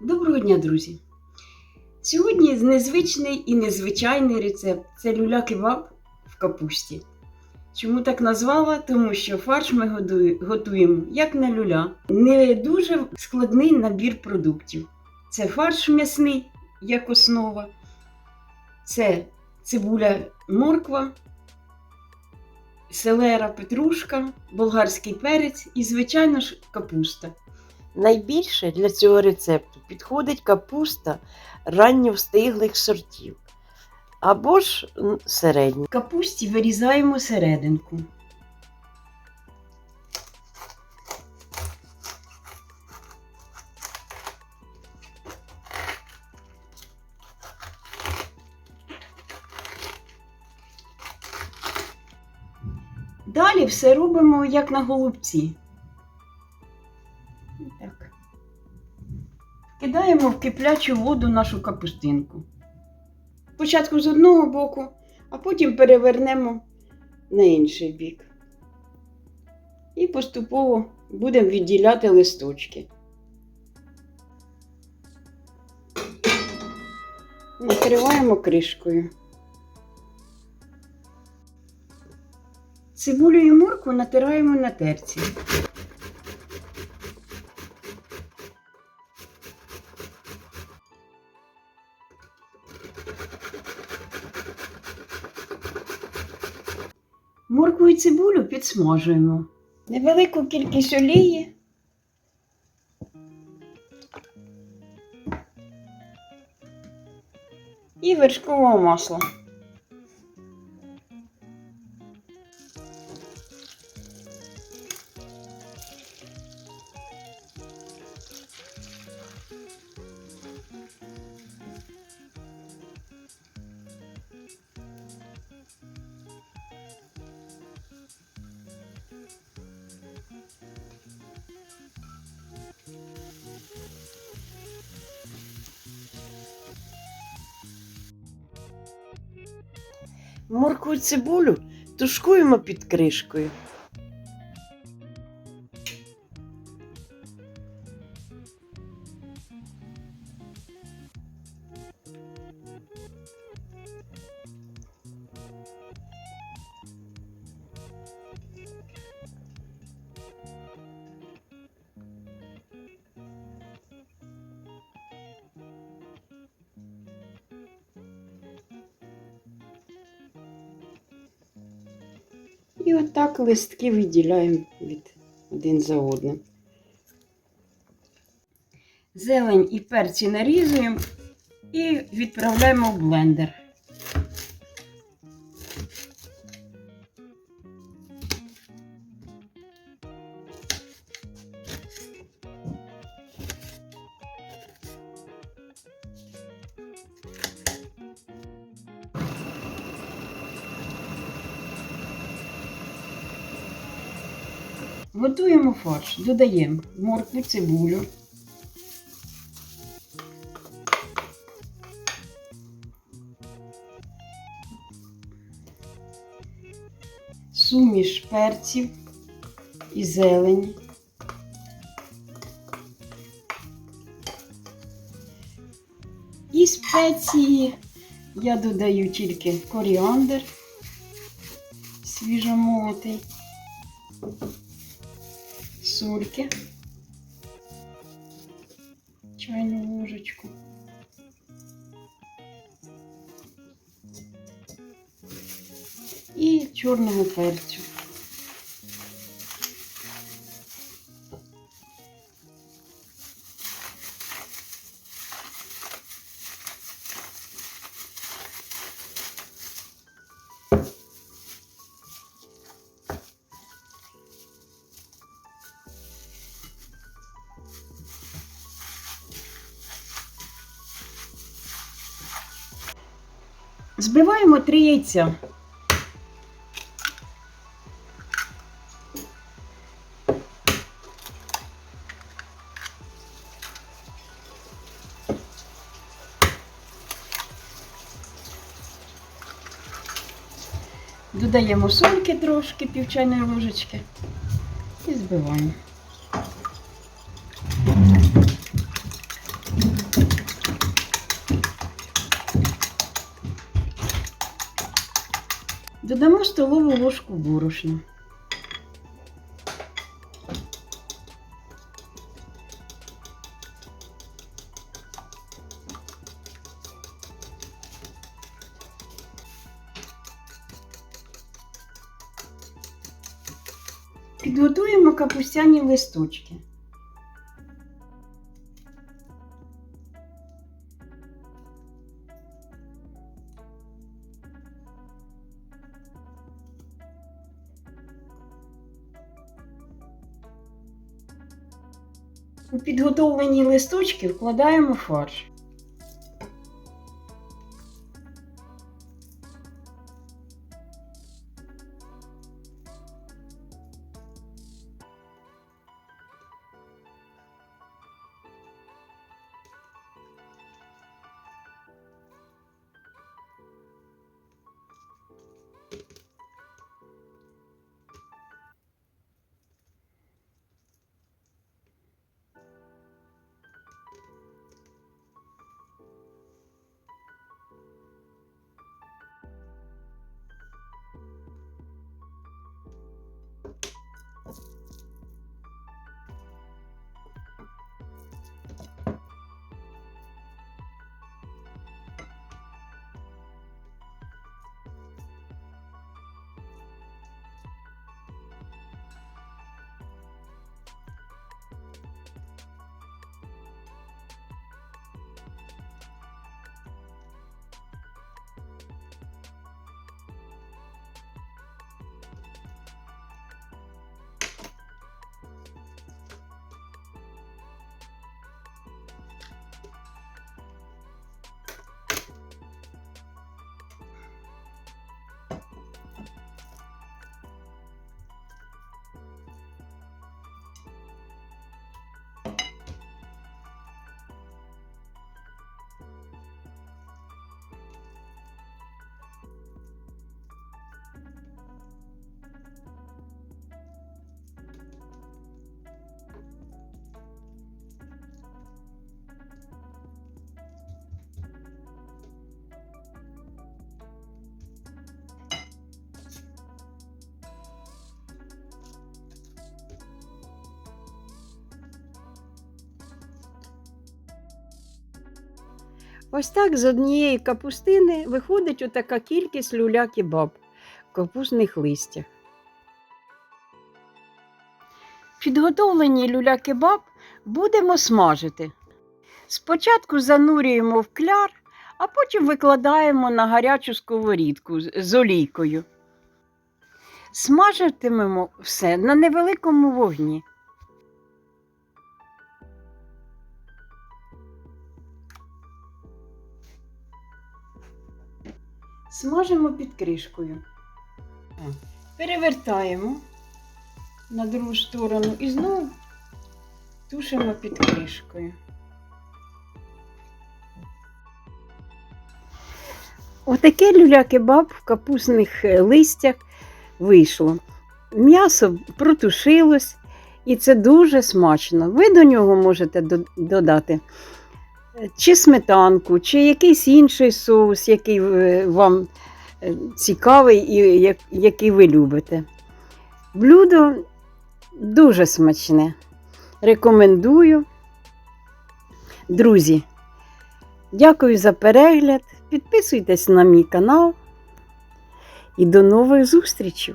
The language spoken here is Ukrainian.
Доброго дня, друзі! Сьогодні незвичний і незвичайний рецепт це люля-кебаб в капусті. Чому так назвала? Тому що фарш ми готуємо як на люля. Не дуже складний набір продуктів. Це фарш м'ясний як основа, це цибуля морква, селера петрушка, болгарський перець і, звичайно ж, капуста. Найбільше для цього рецепту підходить капуста ранньовстиглих сортів або ж м, капусті вирізаємо серединку. Далі все робимо як на голубці. Кидаємо в киплячу воду нашу капустинку. Спочатку з одного боку, а потім перевернемо на інший бік. І поступово будемо відділяти листочки. Накриваємо кришкою. Цибулю і моркву натираємо на терці. Моркву і цибулю підсмажуємо. Невелику кількість олії. І вершкового масла. Моркву і цибулю тушкуємо під кришкою. І отак листки відділяємо від один за одним. Зелень і перці нарізуємо і відправляємо в блендер. Готуємо фарш, додаємо моркву, цибулю. Суміш перців і зелені. І спеції я додаю тільки коріандр свіжомолотий сольки, чайну ложечку. І чорного перцю. Збиваємо три яйця. Додаємо сольки трошки, пів чайної ложечки і збиваємо. Додамо столову ложку борошна. Підготуємо капустяні листочки. У підготовлені листочки вкладаємо фарш. Ось так з однієї капустини виходить отака кількість люля-кебаб в капустних листях. Підготовлені люля-кебаб будемо смажити. Спочатку занурюємо в кляр, а потім викладаємо на гарячу сковорідку з олійкою. Смажитимемо все на невеликому вогні. Смажимо під кришкою. Перевертаємо на другу сторону і знову тушимо під кришкою. Отаке люля-кебаб в капустних е, листях вийшло. М'ясо протушилось, і це дуже смачно. Ви до нього можете додати чи сметанку, чи якийсь інший соус, який е, вам е, цікавий і який ви любите. Блюдо дуже смачне. Рекомендую. Друзі, дякую за перегляд. Підписуйтесь на мій канал і до нових зустрічей!